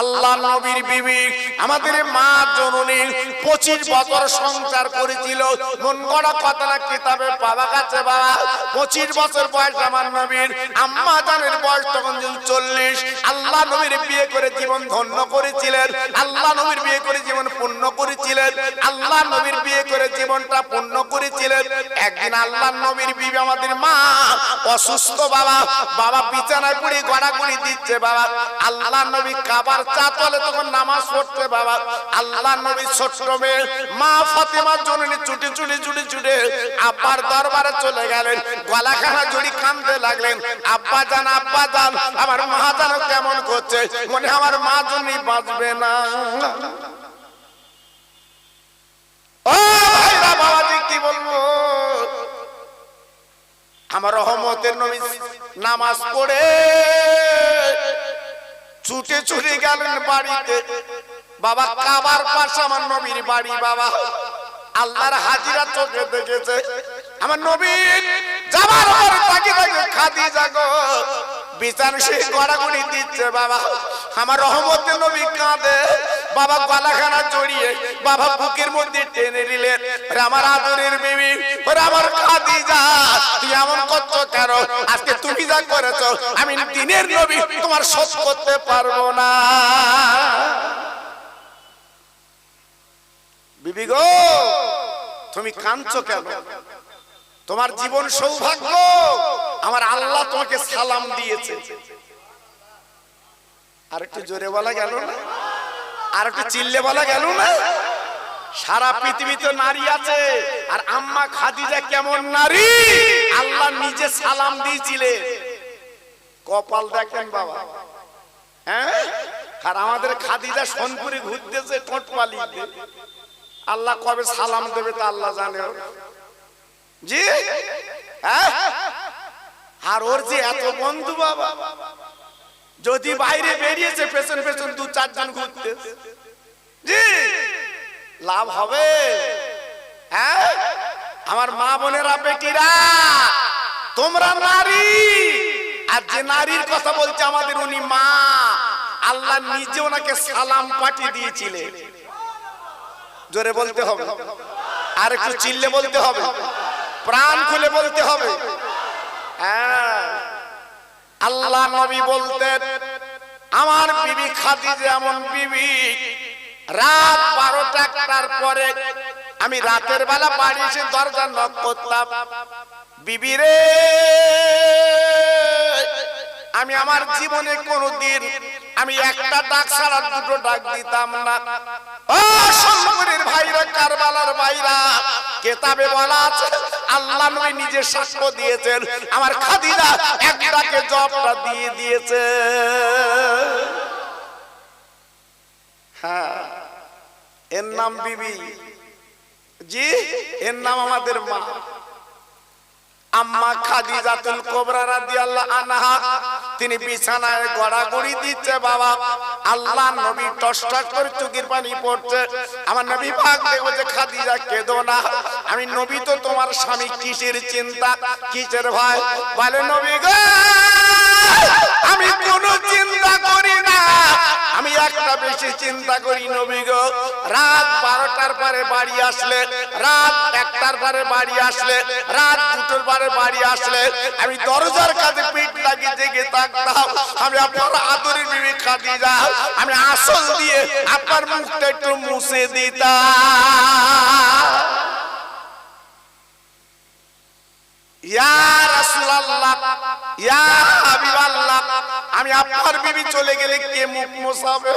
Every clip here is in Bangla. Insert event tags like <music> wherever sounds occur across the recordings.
আল্লাহ নবীর বিবি আমাদের মা জননী পঁচিশ বছর সংসার করেছিল। মন গড়া কথা না কিতাবে পাওয়া গেছে বাবা পঁচিশ বছর বয়স আমার নবীর, আম্মা জানের বয়স তখন চল্লিশ। আল্লাহ নবীর বিয়ে করে জীবন ধন্য করেছিলেন। আল্লাহ নবীর বিয়ে করে জীবন পূর্ণ করেছিলেন। আল্লাহ নবীর বিয়ে করে জীবনটা পূর্ণ করেছিলেন। একদিন আল্লাহ নবীর বিবি আমাদের মা, অসুস্থ বাবা বাবা বিছানায় পড়ে গড়াগড়ি দিচ্ছে বাবা। আল্লাহ নবী কাবার কি বলব? আমার রহমতের নবী নামাজ পড়ে ছুটে ছুটে গেলেন বাড়িতে। বাবা কাবার পাশে আমার নবীর বাড়ি, বাবা। আল্লাহর হাজিরা চোখে দেখেছে। আমার নবী যাবার পরে তাকে তাকে খাদি জাগো বিচার সে গড়াগড়ি দিচ্ছে, বাবা। আমার রহমতের নবী কাঁদে। বাবা গলাখানা জড়িয়ে বাবা বুকের মধ্যে টেনে নিলেন আমার আদরের বিবি আমার খাদিজা, তুই এমন করছ কেন? আজকে তুমি যা করেছ, আমি দিনের নবী, তোমার শোধ করতে পারব না। বিবি গো, তুমি কাঁদছো কেন? তোমার জীবন সৌভাগ্য, আমার আল্লাহ তোমাকে সালাম দিয়েছে। আর একটু জোরে বলা গেল না? আর একটু চিল্লে বলা গেল না? সারা পৃথিবীতে নারী আছে। আর আম্মা খাদিজা কেমন নারী? আল্লাহ নিজে সালাম দিয়েছিলেন কপাল দেখেন বাবা। হ্যাঁ? আর আমাদের খাদিজা সোনপুরি ঘুরতেছে ঠোঁট পালিয়ে আল্লাহ কবে সালাম দেবে তা আল্লাহ জানে। জি? হ্যাঁ? আর ওর যে এত বন্ধু বাবা। যদি বাইরে বেরিয়েছে, পেছন পেছন দু চারজন ঘুরতে। লাভ হবে। হ্যাঁ? আমার মা বোনেরা বেটিরা, তোমরা নারী। আর যে নারীর কথা বলছে আমাদের, উনি মা। আল্লাহ নিজে ওনাকে সালাম পাঠিয়ে দিয়েছিলেন জোরে বলতে হবে। আর একটু চিল্লে বলতে হবে। প্রাণ খুলে বলতে হবে। হ্যাঁ। আল্লাহ নবী বলতেন, আমার বিবি খাদিজা এমন বিবি, রাত বারোটা একটার পরে আমি রাতের বেলা বাড়ি এসে দরজা নক করতাম, বিবি রে, আমি আমার জীবনে কোনোদিন, আমি একটা ডাক ছাড়া দুটো ডাক দিতাম না। ও সম্মানের ভাইরা, কারবালার ভাইরা, কেতাবে বলা আছে আল্লাহ নবী নিজে সাক্ষ্য দিয়েছেন। আমার খাদিজা এক ডাকে জবটা দিয়ে দিয়েছে। হ্যাঁ এর নাম বিবি। জি, এর নাম আমাদের মা। আম্মা খাদিজাতুল কোবরা রাদিয়াল্লাহু আনহা, তিনি বিছানায় গড়াগড়ি দিচ্ছে বাবা। আল্লাহ নবী টসটস করে চুকির পানি পড়ছে। আমার নবী পাক দেখো যে খাদিজা, কেঁদো না। আমি নবী তো তোমার স্বামী, কিসের চিন্তা? কিসের ভয়? বলে নবী গো, আমি কোনো চিন্তা করি না। আমি একটা বেশি চিন্তা করি নবী গো। রাত বারোটার পরে বাড়ি আসলে, রাত একটার পরে বাড়ি আসলে, রাত দুটোর পরে বাড়ি আসলে, আমি দরজার কাছে পিঠ লাগিয়ে জেগে থাকতাম। আমি আপনার আদরের বিবি খাদিজা আমি আসল দিয়ে আপনার মুখটা একটু মুছে দিতাম। ইয়া রাসূলুল্লাহ, ইয়া হাবিবাল্লাহ আমি আপনার বিবি চলে গেলে কে মুখ মোছাবে?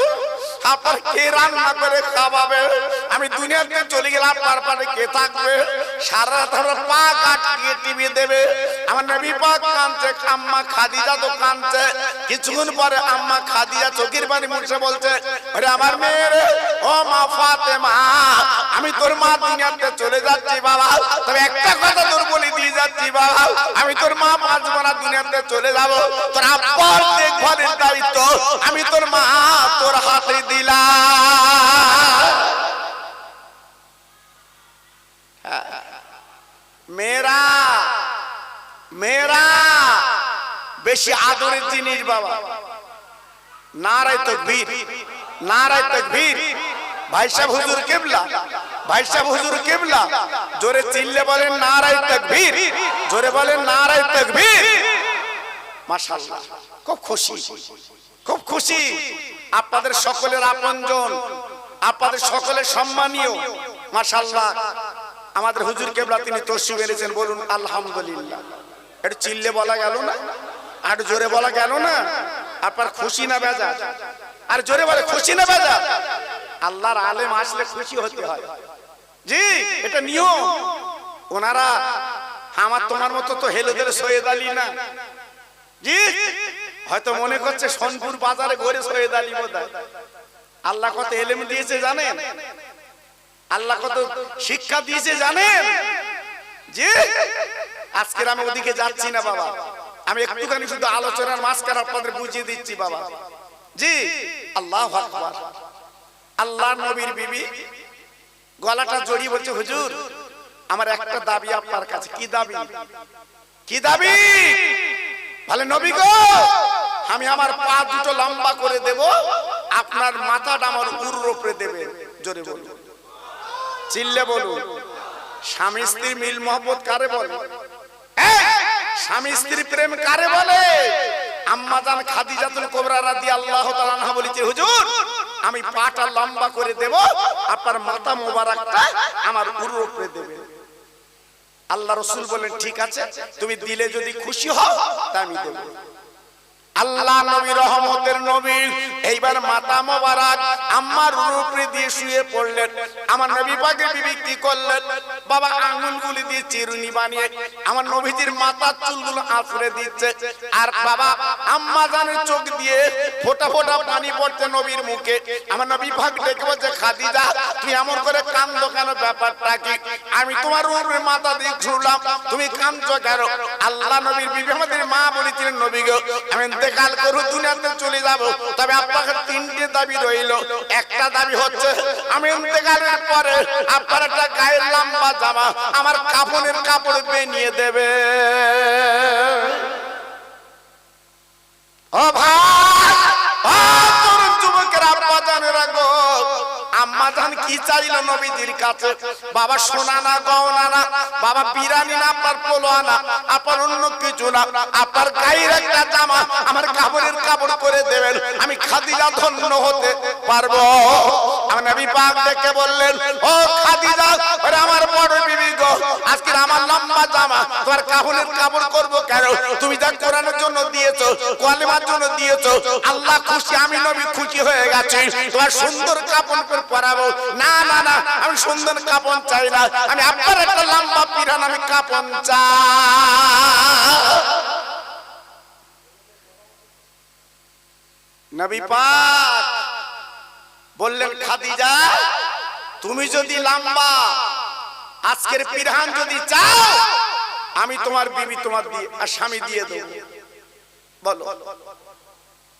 আপনার কে রান্না করে খাওয়াবে? আমি দুনিয়াতে চলে গেলে আপনার পারে কে থাকবে? সারা রাত আমার পা কাটিয়ে টিভি দেবে। আমার নবী পাক কাঁদছে, আম্মা খাদিজা তো কাঁদছে। কিছুক্ষণ পরে আম্মা খাদিজা চোখের পানি মুছে বলছে আরে আমার মেয়ে রে, ও মা ফাতেমা আমি তোর মা দুনিয়াতে চলে যাচ্ছি বাবা। তবে একটা কথা তোর বলে দিয়ে যাচ্ছি বাবা। আমি তোর মা বাঁচবো না দুনিয়াতে চলে যাব। তোর আব্বার দেখভালের দায়িত্ব আমি তোর মা তোর হাতে দিলাম। মেয়েরা মেয়েরা, বেশি আদরের জিনিস বাবা। নারায় তকবীর নারায় তকবীর। ভাই সাহেব হুজুর কেবলা। ভাই হুজুর কেবলা। জোরে চিল্লে বলেন নারায় তকবীর। জোরে বলেন নারায় তকবীর। মাশাআল্লাহ, খুব খুশি। খুব খুশি। আপনাদের সকলের আপনজন, আপনাদের সকলের সম্মানীয়। মাশাআল্লাহ, আমাদের হুজুর কেবলা তিনি তসি বেড়েছেন বলুন আলহামদুলিল্লাহ। একটু চিল্লে বলা গেল না? আর জোরে বলা গেল না? আপনার খুশি না বেজা আর জোরে বলে খুশি না বেজা আল্লাহর আলেম আসলে খুশি হতে হয়। জি, এটা নিয়ম। ওনারা, আমার তোমার মতো তো হেলে দিলে সৈয়দ আলী না। জি, হয়তো মনে করছে সোনপুর বাজারে ঘরে সৈয়দ আলী আল্লাহ কত এলেম দিয়েছে জানেন? আল্লাহ কত শিক্ষা দিয়েছে জানেন? জি, আজকের আমি ওদিকে যাচ্ছি না বাবা। আমি একটুখানি শুধু আলোচনার মাঝখানে আপনাদের বুঝিয়ে দিচ্ছি বাবা। জি, আল্লাহ আকবার। আল্লাহ নবীর বিবি। গলাটা জড়িয়ে বলছে হুজুর আমার একটা দাবি আপনার কাছে। কি দাবি? কি দাবি? বলে নবী গো আমি আমার পা দুটো লম্বা করে দেব আপনার মাথাটা আমার উরুর উপরে দেবে। জোরে বলুন। চিল্লে বলুন। স্বামী স্ত্রী মিল মোহব্বত কারে বলে? এই, স্বামী স্ত্রী প্রেম কারে বলে? আম্মা জান খাদিজাতুল কোবরা রাদিয়াল্লাহু তাআলা আনহা বলেছে হুজুর আমি পাটা লম্বা করে দেব, আপনার মাথা মোবারকটা আমার উরুর উপরে দেবে। আল্লাহ রসুল বলেন, ঠিক আছে, তুমি দিলে যদি খুশি হও, তা আমি দেব। আল্লাহ নবী, রহমতের নবী। এইবার মাতা মোবারক আম্মার উপরে দিয়ে শুয়ে পড়লেন। আমার নবী পাকে বিবি কি করলেন? বাবা আঙ্গুলগুলি দিয়ে চিরুনি বানিয়ে আমার নবীজির মাথার চুলগুলো আঁচড়ে দিচ্ছে। আর বাবা আম্মা জানের চোখ দিয়ে ফোটা ফোটা পানি পড়ছে নবীর মুখে। আমার নবী ভাগ ডেকে বলছে, খাদিজা তুই এমন করে কান্দো কেন? ব্যাপারটা কি? আমি তোমার উপরে মাথা দিয়ে ছুড়লাম তুমি কান্দছো কেন? আল্লাহ নবীর বিবি আমাদের মা বলেছিলেন, নবী গো, আমি ইন্তেকাল করু দুনিয়াতে চলে যাব। তবে আপনাকে তিনটে দাবি রইল। একটা দাবি হচ্ছে, আমি ইন্তেকালের পরে আপনার একটা গায়ের লম্বা জামা আমার কাপড়ের কাপড় বেনিয়ে দেবে। ও ভাই! কি চাইলো নবীজির কাছে? বাবা সোনা না, গহনা না, বাবা বিরানি না, আপনার পোলোয়া না, আপনার অন্য কিছু না। আপনার গায়ের একটা জামা আমার কাপড়ের কাপড় করে দেবেন, আমি খাদিজা ধন্য হতে পারব। নবী পাক দেখে বললেন, ও খাদিজা, ওরে আমার বড় বিবি গো, আজকে আমার লম্বা জামা, তোমার কাপড়ের কাপড় করব কেন? তুমি যা কোরআনের জন্য দিয়েছ কোয়ালিমার জন্য দিয়েছ, আল্লাহ খুশি, আমি নবী খুশি হয়ে গেছি। তোমার সুন্দর কাপড় পরাবো না না না আমি সুন্দর কাপড় চাই না। আমি আপনার একটা লম্বা পিরান আমি কাপড় চাই। নবী পাক বললেন খাদিজা তুমি যদি লম্বা আজকের পিরহান যদি চাও আমি তোমার বিবি তোমার দিয়ে আর স্বামী দিয়ে দেবো। বলো।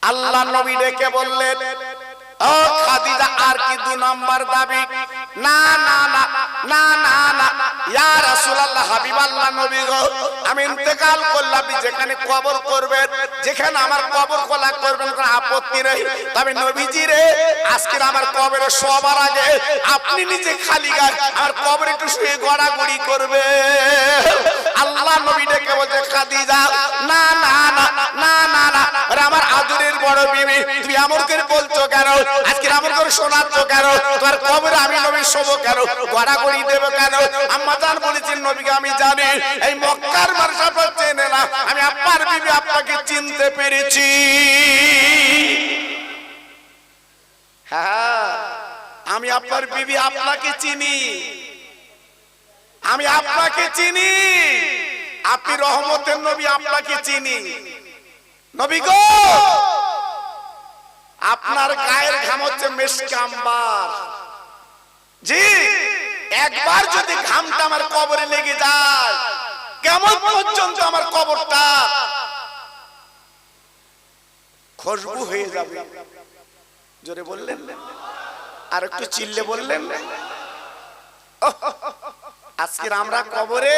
আল্লাহ নবী ডেকে বললেন ও খাদিজা, আর কি দু নাম্বার দাবি? না না না না না না। ইয়া রাসূলুল্লাহ, হাবিবাল্লাহ নবী গো, আমি ইন্তেকাল করলাম যেখানে কবর করবেন, যেখানে আমার কবর খোলা করবেন, কোনো আপত্তি নেই। তবে নবীজি রে আজকে আমার কবরে সবার আগে আপনি নিজে খালি গায়ে, আমার কবরে একটু শুয়ে গড়াগড়ি করবে। আল্লাহ নবী ডেকে বলছে, খাদিজা, না না না না না না। আরে আমার বড় বিবি, তুমি এমন বলছো কেন? আজকে এমন শোনাচ্ছ কেন? তোমার কবরে আমি নবী শোবো কেন? গড়াগড়ি দেবো কেন? আম্মা জান বলেছেন, নবীকে আমি জানি, এই মক্কার মানুষ চেনে না। আমি আপনার বিবি, আপনাকে চিনতে পেরেছি। হ্যাঁ আমি আপনার বিবি, আপনাকে চিনি। আমি আপনাকে চিনি। আপনি রহমতের নবী, আপনাকে চিনি। নবী গো! আপনার গায়ের ঘাম হচ্ছে মেসকাম্বার জি একবার যদি ঘামটা আমার কবরে লেগে যায় কেমন পর্যন্ত আমার কবরটা? খুশবু হয়ে যাবে। জোরে বললেন? আর একটু চিল্লে বললেন? আজকের আমরা কবরে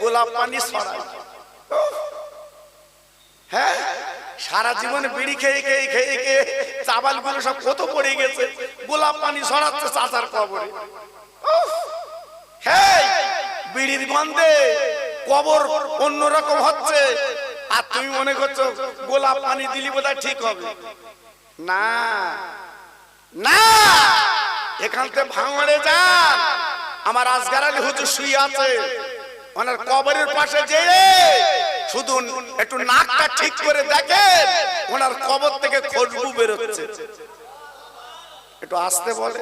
গোলাপ পানি ছড়াই হ্যাঁ? সারা জীবন বিড়ি খেয়ে খেয়ে খেয়ে খেয়ে চাবালগুলো সব কত পড়ে গেছে। গোলাপ পানি সরাচ্ছে চাচার কবরে! বিড়ির গন্ধে কবর অন্যরকম হচ্ছে। আর তুমি মনে করছ গোলাপ পানি দিলি বোধহয় ঠিক হবে। না। না। এখান থেকে ভাঙড়ে যান। আমার আজগার আলী হুজুর শুয়ে আছে। ওনার কবরের পাশে যে শুধু একটু নাকটা ঠিক করে দেখেন, ওনার কবর থেকে খুশবু বেরোচ্ছে। একটু আসতে বলে।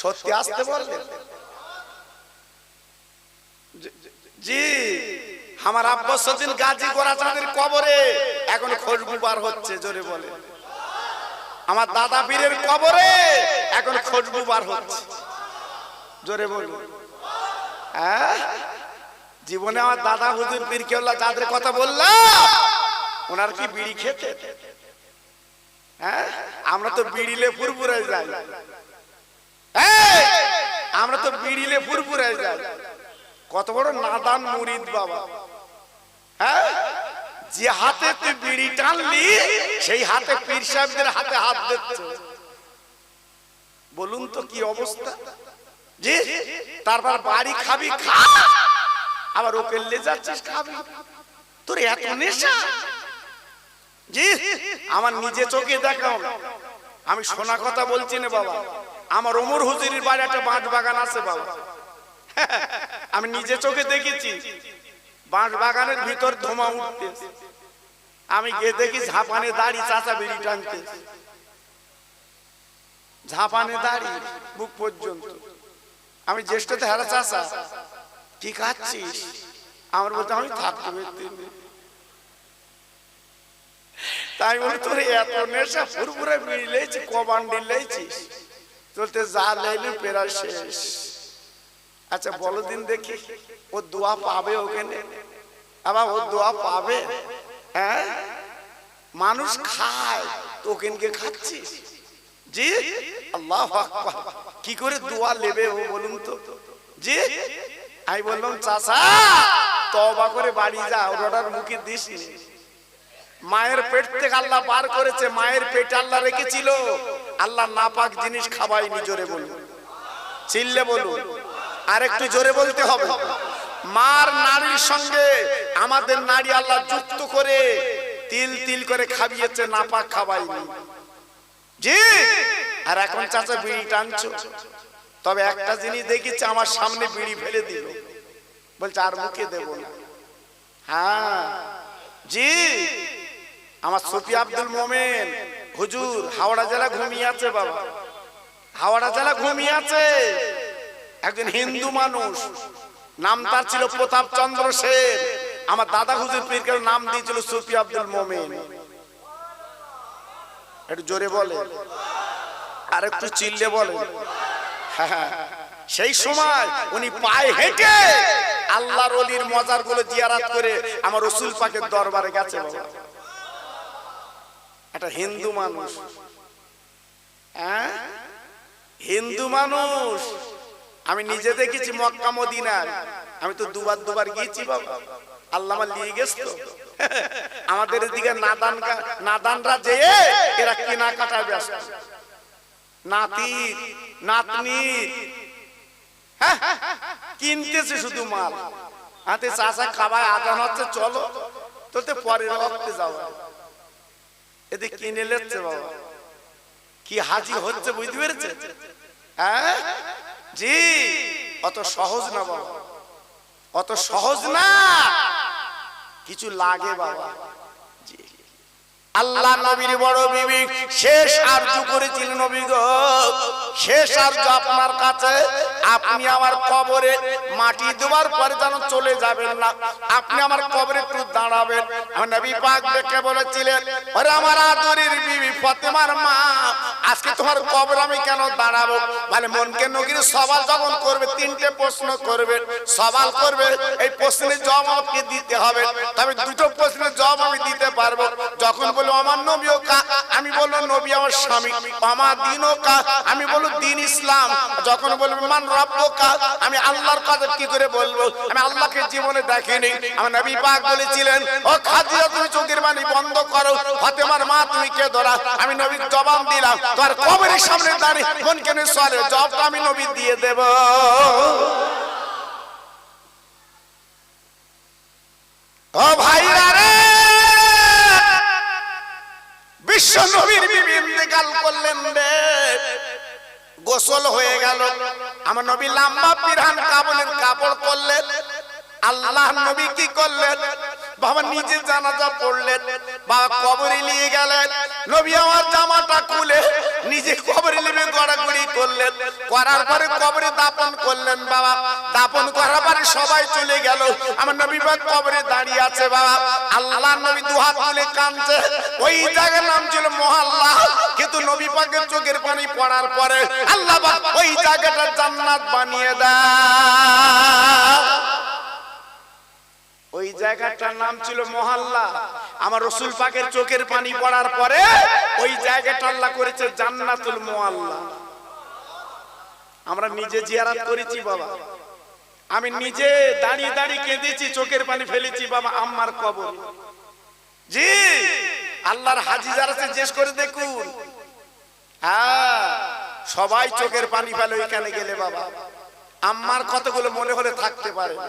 সত্যি আসতে বললেন জি আমার আব্বাস সদিন গাজী করা চাঁদের কবরে এখন খুশবু বার হচ্ছে, জোরে বলে। আমার দাদা পীরের কবরে এখন খুশবু বার হচ্ছে। জোরে বলুন হ্যাঁ? জীবনে আমার দাদা হুজুর পীর যাদের কথা বললাম, ওনার কি বিড়ি খেতে? হ্যাঁ? আমরা তো বিড়িলে ফুরফুরে যাই। আমরা তো বিড়িলে ফুরফুরে যাই। কত বড় নাদান মুরিদ বাবা। হ্যাঁ? যে হাতে তুই বিড়ি টানলি, সেই হাতে পীর সাহেবদের হাতে হাত দিচ্ছে। বলুন তো কি অবস্থা? জি, তারপর বাড়ি খাবি, খা। আবার ওপেনলে যাচ্ছিস খাবি। তোর এত নেশা? জি, আমার নিজে চোখে দেখাও। আমি শোনা কথা বলছি না বাবা। আমার ওমর হুজুরির বাড়ি একটা বাঁশ বাগান আছে বাবা। আমি নিজে চোখে দেখেছি। বাঁশ বাগানের ভিতর ধোমা উঠতে আমি গিয়ে দেখি ঝাপানে দাড়ি চাচা বেরি টানতে ঝাপানে দাড়ি বুক পর্যন্ত। আমি জ্যেষ্ঠতে হারা চাচা। কি খাচ্ছিস? আমার বলতে আমি থাকতে তাই বলে, তোর এত নেশা ফুরফুরে বিড়ি লেছি লেছিস চলতে যা লেলি পেরা শেষ। আচ্ছা বলো দিন দেখি, ও দোয়া পাবে ওখানে? আবার ও দোয়া পাবে? হ্যাঁ? মানুষ খায়, তো তোকেনকে খাচ্ছিস? জি? আল্লাহ কি করে দোয়া নেবে ও বলুন তো? জি? আমি বললাম চাচা তবা করে বাড়ি যা ওটার মুখে দিস মায়ের পেট থেকে আল্লাহ বার করেছে মায়ের পেট আল্লাহ রেখেছিল। আল্লাহ নাপাক জিনিস খাওয়াইনি জোরে বলুন। চিল্লে বলুন। আর একটু জোরে বলতে হবে। মার নারীর সঙ্গে আমাদের নারী আল্লাহ যুক্ত করে তিল তিল করে খাবিয়েছে নাপাক খাওয়াইনি। জি! আর এখন চাচা বিড়ি টানছো। তবে একটা জিনিস দেখেছি আমার সামনে বিড়ি ফেলে দিল। বলছে, আর মুখে দেব না। হ্যাঁ। জি। আমার সফি আব্দুল মোমেন, হুজুর, হাওড়া জেলা ঘুমিয়ে আছে বাবা। হাওড়া জেলা ঘুমিয়ে আছে। একজন হিন্দু মানুষ, নাম তার ছিল প্রতাপ চন্দ্র সেন। আমার দাদা হুজুর পীরকে নাম দিয়েছিল সুফি আব্দুল মোমেন? একটু জোরে বলে আর একটু চিল্লে বলে সেই সময় উনি পায়ে হেঁটে আল্লাহর অলির মজারগুলো জিয়ারাত করে আমার রসুল পাকের দরবারে গেছে একটা হিন্দু মানুষ হ্যাঁ? হিন্দু মানুষ। আমি নিজে দেখেছি মক্কা মদিনার আমি তো দুবার দুবার গিয়েছি বাবা। আল্লাহ নিয়ে গেছে আমাদের এদিকে নাদান নাদানরা যে এরা কেনাকাটায় ব্যস্ত। নাতি নাতনি। হ্যাঁ, কিনতেছে শুধু মাল। হাতে চাষা খাবায় আদান হচ্ছে চলো। তোতে পরের রক্তে যাও। এতে কিনে লেচ্ছে বাবা? কি হাজি হচ্ছে বুঝতে পেরেছে? হ্যাঁ? জি অত সহজ না বাবা। অত সহজ না। কিছু লাগে বাবা। আল্লাহ নবীর বড় বিবি। শেষ আর্য করেছিল নবী গো। শেষ আর্য আপনার কাছে। আপনি আমার কবরে মাটি দেওয়ার পরে যেন চলে যাবেন না। আপনি আমার কবরে একটু দাঁড়াবেন। আমার নবী পাক দেখে বলেছিলেন, ওরে আমার আদরের বিবি ফাতেমার মা, আজকে তোমার কবর আমি কেন দাঁড়াবো? মানে মনকে নগির সবাল যখন করবে, তিনটে প্রশ্ন করবে। সবাল করবে, এই প্রশ্নের জবাব আমাকে দিতে হবে? তবে দুটো প্রশ্নের জবাব আমি দিতে পারব। যখন বলব আমার নবীও কা আমি বলব নবী আমার স্বামী, আমার দিনও কা আমি বলব দিন ইসলাম। যখন বলব, মান রব্ব কা আমি আল্লাহর কথা কি করে বলব? আমি আল্লাহকে জীবনে দেখিনি। আমার নবী পাক বলেছিলেন, ও খাদিজা, তুমি চোখের বাণী বন্ধ করো। ফাতেমার মা, তুমি কে ধরা আমি নবীর জবাব দিলাম, তোমার কবরের সামনে দাঁড়িয়ে মন কেন সরে? জবাবটা আমি নবী দিয়ে দেব। ও ভাইরা রে! বিশ্ব নবীর বিবি ইন্তেকাল করলেন রে। গোসল হয়ে গেল। আমার নবী লাম্বা পিরান কাবলের কাপড় করলেন। আল্লাহ নবী কি করলেন? বাবা নিজে জানাজা পড়লেন। বাবা কবরে নিয়ে গেলেন। নবী আমার জামাটা খুলে নিজে কবরে নেমে গড়াগড়ি করলেন। করার পরে কবরে দাপন করলেন বাবা। দাপন করার পরে সবাই চলে গেল। আমার নবী পাক কবরে দাঁড়িয়ে আছে বাবা। আল্লাহ নবী দুহাত তুলে কাঁদছে। ওই জায়গার নাম ছিল মহল্লা। কিন্তু নবী পাকের চোখের পানি পড়ার পরে আল্লাহ ওই জায়গাটা জান্নাত বানিয়ে দেয় ওই জায়গাটার নাম ছিল মহল্লা। আমার রসুল পাকের চোখের পানি পড়ার পরে ওই জায়গাটা আল্লাহ করেছে জান্নাতুল মোয়াল্লা আমরা নিজে জিয়ারাত করেছি বাবা। আমি নিজে দাঁড়িয়ে দাঁড়িয়ে কেঁদেছি, চোখের পানি ফেলেছি বাবা, আম্মার কবর। জি, আল্লাহর হাজি যারা জিজ্ঞেস করে দেখুন। হ্যাঁ সবাই চোখের পানি ফেলে ওইখানে গেলে বাবা। আম্মার কতগুলো মনে হলে থাকতে পারে না।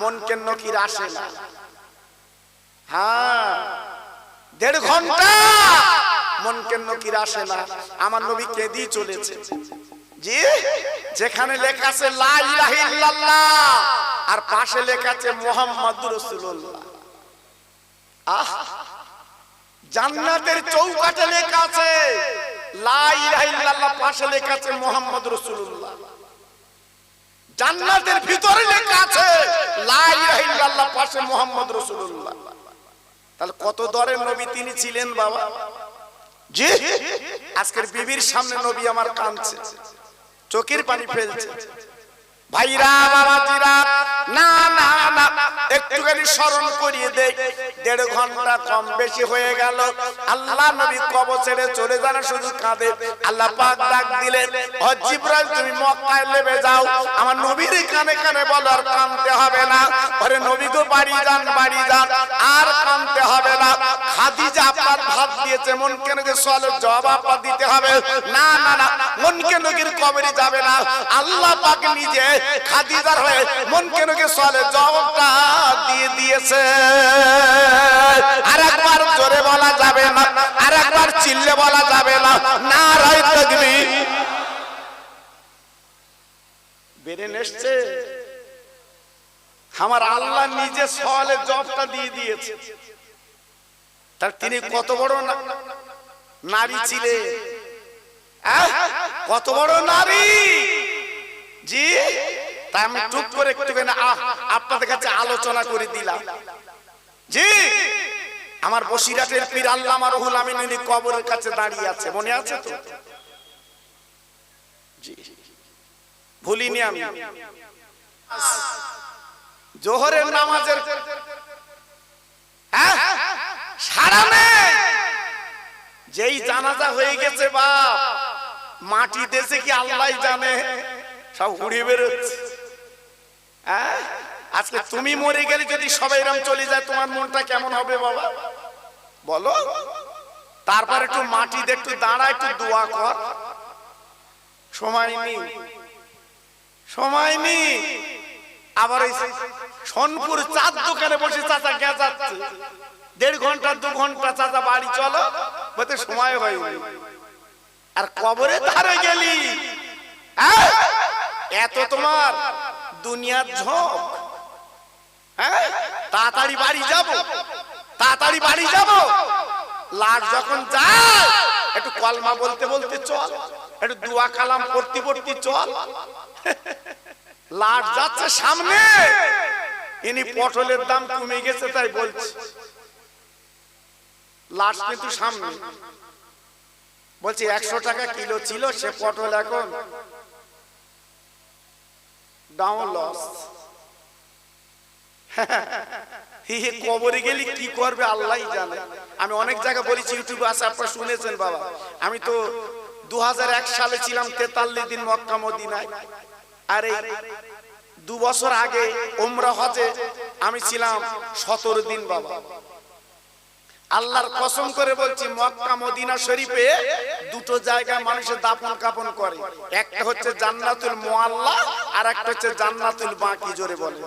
মনকে নকির আসে না? হ্যাঁ দেড় ঘণ্টা মনকে নকির আসে না? আমার নবী কেঁদি চলেছে। জি, যেখানে লেখা আছে আর পাশে লেখা আছে, মুহাম্মাদুর রাসূলুল্লাহ আহ, জান্নাতের চৌকাঠে লেখা আছে, লা ইলাহা পাশে লেখা আছে, মুহাম্মাদুর রাসূলুল্লাহ জান্নাতের ভিতরে লেখা আছে, লা ইলাহা ইল্লাল্লাহ, পাশে মুহাম্মদ রাসূলুল্লাহ। তাহলে কত দরের নবী তিনি ছিলেন বাবা? জি, আজকের বিবির সামনে নবী আমার কাঁদছে, চোখের পানি ফেলছে। ভাইরা বাবাজিরা না না না, একটুখানি স্মরণ করিয়ে দেই। দেড় ঘণ্টা কম বেশি হয়ে গেল। আল্লাহ নবী ছেড়ে চলে যান, শুধু কাঁদে। আল্লাহ পাক ডাক দিলেন জিব্রাইল, তুমি মক্কায় নেমে যাও। আমার নবীর কানে কানে বলো, আর কাঁদতে হবে না। ওরে নবী গো, বাড়ি যান বাড়ি যান। আর কাঁদতে হবে খাদিজা আপনার ভাত দিয়েছে মন কেন যে সওয়ালের জবাব আপনার দিতে হবে। না না না মন কেন কবরে যাবে না। আল্লাহ পাক নিজে খাদিজার হয়ে মন কেন কে সওয়ালের জবাবটা দিয়ে দিয়েছে। আর জোরে বলা যাবে না আর চিল্লে বলা যাবে না। না রায় তাকবীর। বেড়ে এসছে আমার আল্লাহ নিজে সওয়ালের জবাবটা দিয়ে দিয়েছে। তার তিনি কত বড় নারী ছিলেন। আহ? কত বড় নারী? জি? তাই আমি টুক করে একটুখানি আপনাদের কাছে আলোচনা করে দিলাম। জি? আমার বসিরাটের পীর আল্লামা রহুল আমিন উনি কবরের কাছে দাঁড়িয়ে আছে। মনে আছে তো? ভুলিনি আমি। জোহরের নামাজের হ্যাঁ? সারা নেই। যেই জানাজা হয়ে গেছে বাপ, মাটি দেশে কি আল্লাহ জানে? সব উড়ে বেরোচ্ছে। হ্যাঁ? আজকে তুমি মরে গেলে যদি সবাই এরম চলে যায়, তোমার মনটা কেমন হবে বাবা? বলো। তারপর একটু মাটি একটু দাঁড়া, একটু দোয়া কর। সময় নেই। সময় নেই। আবার এই সোনপুর চার দোকানে বসে চাচা গেঁচাচ্ছে দেড় ঘণ্টা, দু ঘণ্টা চাচা বাড়ি চলো, বলতে সময় হয়নি আর কবরে ধারে গেলি। হ্যাঁ? এত তোমার দুনিয়ার ঝোঁক। হ্যাঁ? তাড়াতাড়ি বাড়ি যাব। তাড়াতাড়ি বাড়ি যাব। লাট যখন যায়, একটু কলমা বলতে বলতে চল। একটু দুয়া কালাম পড়তে পড়তে চল। লাট যাচ্ছে সামনে। ইনি পটলের দাম কমে গেছে তাই বলছে। লাট কিন্তু সামনে। বলছি একশো টাকা কিলো ছিল সে পটল এখন ডাউন লস <laughs> কবরে গেলি কি করবে আল্লাহ জানে। আমি অনেক জায়গায় বলেছি ইউটিউবে আছে আপনারা শুনেছেন বাবা। আমি তো দু হাজার এক সালে ছিলাম তেতাল্লিশ দিন মক্কা মদিনায়। আর এই দু বছর আগে ওমরা হজে আমি ছিলাম সতেরো দিন বাবা। আল্লাহর কসম করে বলছি, মক্কা, মদিনা শরীফে দুটো জায়গায় মানুষের দাপন কাপন করে। একটা হচ্ছে জান্নাতুল মুআল্লা আর একটা হচ্ছে জান্নাতুল বাকি, জোরে বলে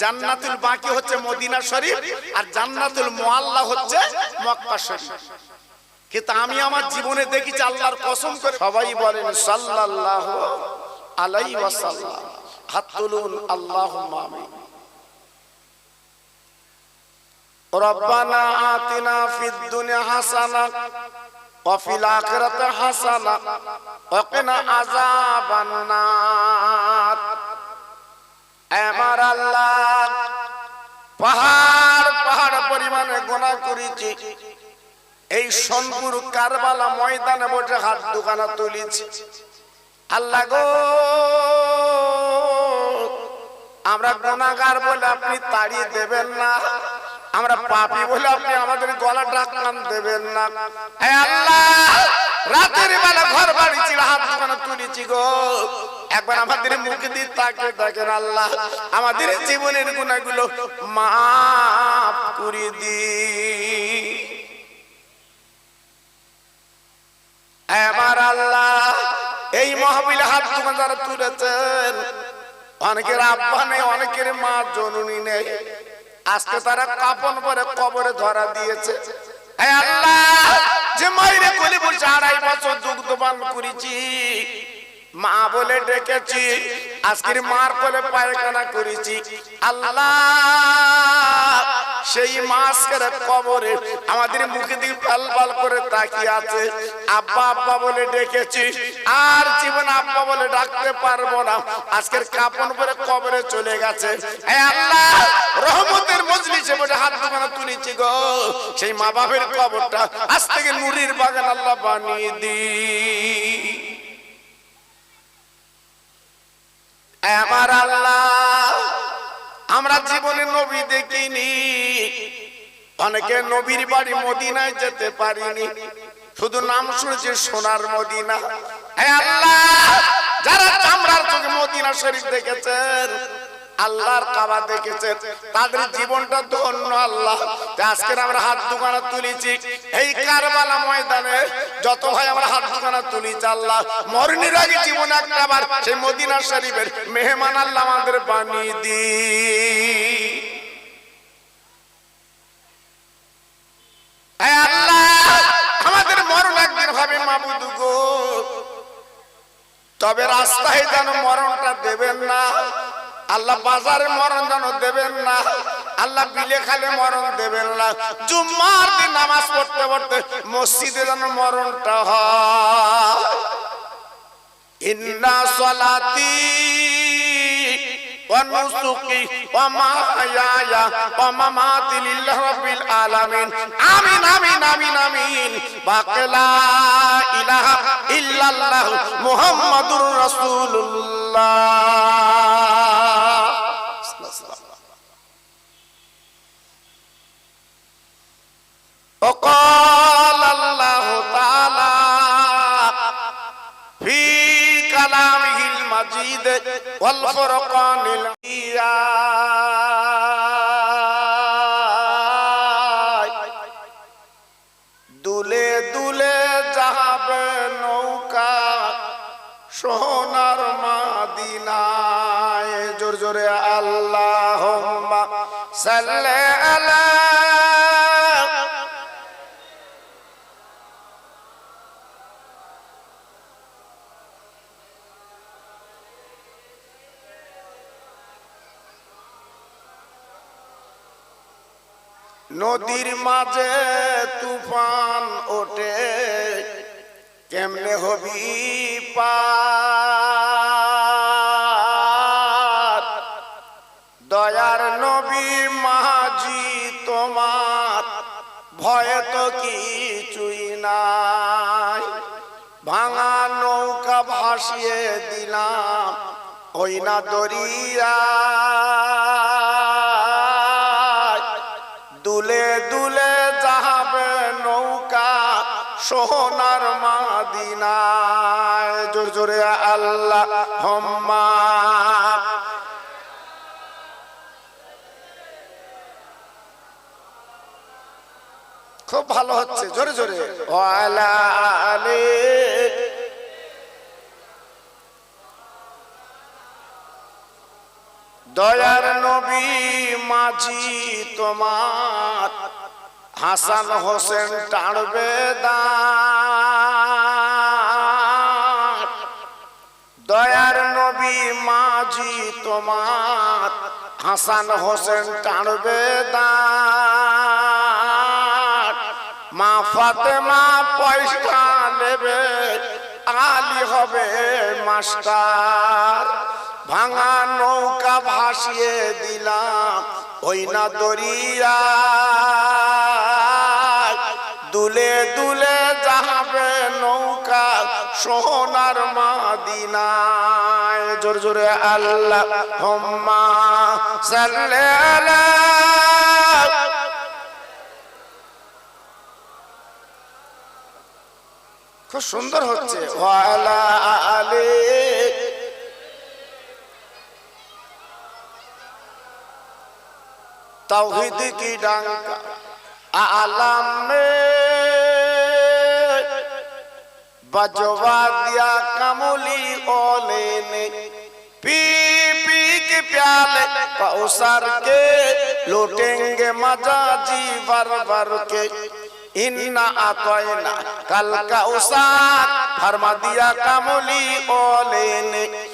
জান্নাতুল বাকি হচ্ছে মদিনা শরীফ, আর জান্নাতুল মুআল্লা হচ্ছে মক্কা শরীফ। কিন্তু আমি আমার জীবনে দেখেছি আল্লাহর কসম করে সবাই বলেন, সাল্লাল্লাহু আলাইহি ওয়াসাল্লাম, হাত তুলুন, আল্লাহুম্মা আমিন। ربنا آتنا في الدنيا حسنة وفي الآخرة حسنة وقنا عذاب النار আমার আল্লাহ পাহাড় পাহাড় পরিমাণে গোনা করেছি এই সোনপুর কারবালা ময়দানে বসে হাত দোকানা তুলেছি আল্লাহ গো আমরা গোনাগার বলে আপনি তাড়িয়ে দেবেন না আমরা পাপি বলে আপনি আমাদের গলা ডাকান দেবেন না। হে আল্লাহ, রাতের বেলা ঘর বাড়ি ছিল, হাত দোকানে তুলেছি গো। একবার আমাদের মুখে দিয়ে তাকে দেখেন আল্লাহ, আমাদের জীবনের গুণাগুলো মাফ করে দি আমার আল্লাহ, এই মহাবিলে হাত দোকান যারা তুলেছেন, অনেকের আব্বা নেই, অনেকের মা জননী নেই। আজকে তারা কাপন পরে কবরে ধরা দিয়েছে। আল্লাহ! যে মাইরে কলি বলছে আড়াই বছর দুগ্ধ পান করেছি। মা বলে ডেকেছি, আজকের মার কোলে পায়খানা করেছি। আল্লাহ, সেই মাসকের কবরে আমাদের মুখে দিকে পাল পাল করে তাকিয়ে আছে। আব্বা আব্বা বলে ডেকেছি, আর জীবন আব্বা বলে ডাকতে পারব না। আজকের কাপন পরে কবরে চলে গেছে। আল্লাহ, রহমতের মজলিসে বসে হাত দোকানে তুলেছি গো। সেই মা বাপের কবরটা আজ থেকে নুরির বাগান আল্লাহ বানিয়ে দি আমার আল্লাহ, আমরা জীবনে নবী দেখিনি। অনেকে নবীর বাড়ি মদিনায় যেতে পারিনি। শুধু নাম শুনেছি সোনার মদিনা। আল্লাহ, যারা চামড়ার চোখে মদিনা শরীফ দেখেছেন আল্লাহর কাবা দেখেছেন তাদের জীবনটা ধন্য আল্লাহ। আজকে আমরা হাত দোকানে তুলেছি। এই কারবালা ময়দানে যত ভাই আমরা হাত দোকানে তুলেছি আল্লাহ, মরণের আগে জীবনে একটা আবার সেই মদিনা শরীফের মেহমান আল্লাহ আমাদের বানিয়ে দি তবে রাস্তায় যেন মরণটা দেবেন না। আল্লাহ বাজারে মরণ যেন দেবেন না আল্লাহ বিলে খালে মরণ দেবেন না জুম্মার দিন নামাজ পড়তে পড়তে মসজিদে যেন মরণটা হয় ইন্না সলাতি ونسقي ومحياي ومماتي لله رب العالمين آمين آمين آمين آمين باقي لا إله إلا الله محمد رسول الله وقال الله تعالى في كلامه المجيد والفرقان الحميد দুলে দুলে যাবে নৌকা সোনার মাদিনায় জোর জোরে আল্লাহ সাল্লে আলা নদীর মাঝে তুফান ওঠে, কেমনে হবি দয়ার নবী মাঝি তোমার, ভয় তো কিছুই নাই। ভাঙা নৌকা ভাসিয়ে দিলাম, ওই না দরিয়া দুলে দুলে যাবে নৌকা সোনার মাদিনায়। জোর জোরে আল্লাহ হম্মা। খুব ভালো হচ্ছে, জোরে জোরে। ওয়ালা আলে দয়ার নবী মাঝি তোমার, হাসান হোসেন টানবে দয়ার নবী মাঝি তোমার, হাসান হোসেন দাঁত। মা ফাতেমা পয়সা নেবে, আলী হবে মাস্টার। ভাঙা নৌকা ভাসিয়ে দিলাম, ওই না দরিয়া। দুলে দুলে যাবে নৌকা সোনার মাদিনায়। জোর জোরে আল্লাহ হম্মা খুব সুন্দর হচ্ছে। আলে तौहीद की डंका आलम में बजवा दिया कमली ओले ने पी पी के प्याले कौसर के लूटेंगे मजा जी भर भर के इन्ना आतोयना कल का उसार फरमा दिया कमली ओले ने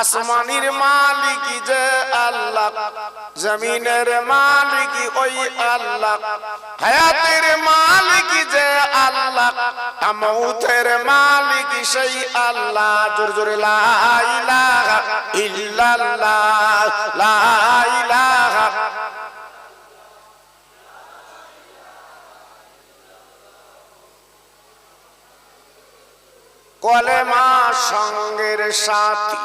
আসমানির মালিক যে আল্লাহ, জমিনের মালিক ওই আল্লাহ, হায়াতের মালিক যে আল্লাহ মৌতের মালিক সেই আল্লাহ। জোর জোরে, লা ইলাহা ইল্লাল্লাহ, লা ইলাহা কলেমা সঙ্গের সাথী,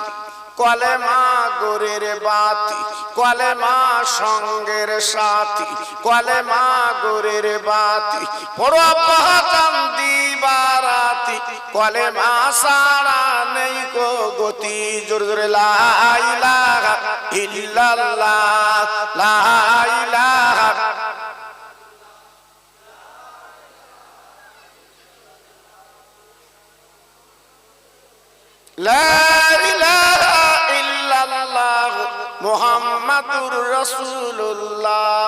কলেমা গোরের বাতি, কলেমা সঙ্গের সাথী, কলেমা গোরের বাতি পাহাচান দিবারাতি, কলেমা সারা নেই গো গতি, জোর জোরে লাইলাহা ইল্লাল্লাহ লাইলাহা মুহাম্মাদুর রাসূলুল্লাহ।